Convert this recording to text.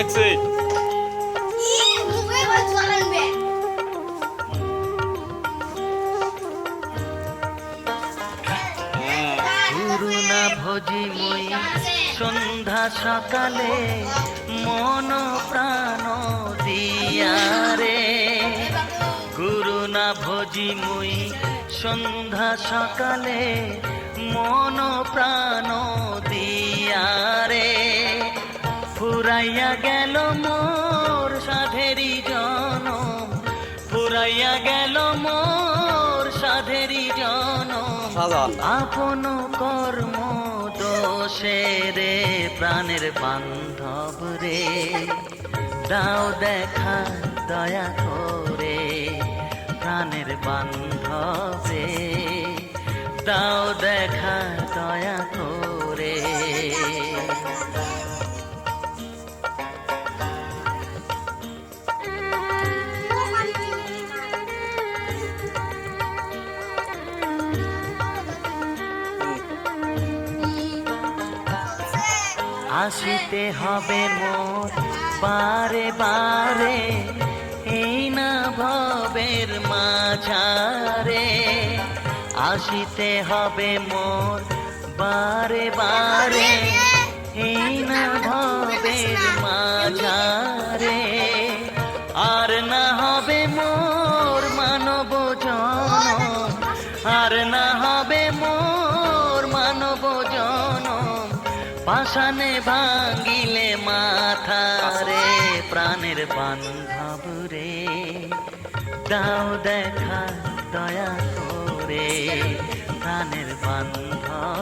রাখছে করুণা ভোজি মই সন্ধ্যা সকালে মন প্রাণ দিয়ারে করুণা ভোজি মই সন্ধ্যা সকালে মন প্রাণ ফুরাইয়া গেল মোর সাধেরি জন ফুরাইয়া গেল মোর সাধেরি জন আপন কর্ম দোষে রে প্রাণের বান্ধব রে। দাও দেখা দয়া করে প্রাণের বান্ধব রে। দাও দেখা দয়া করে আসিতে হবে মোর বারে বারে, এই না ভবের মাঝারে। আসিতে হবে মোর বারে বারে, এই না ভবের মাঝারে। আর না হবে মোর মানব জনম আর না হবে মোর মানব জনম পাশানে ভাঙ্গিলে মাথা রে প্রাণের বান্ধব রে। দাও দেখা দয়া করে প্রাণের বান্ধব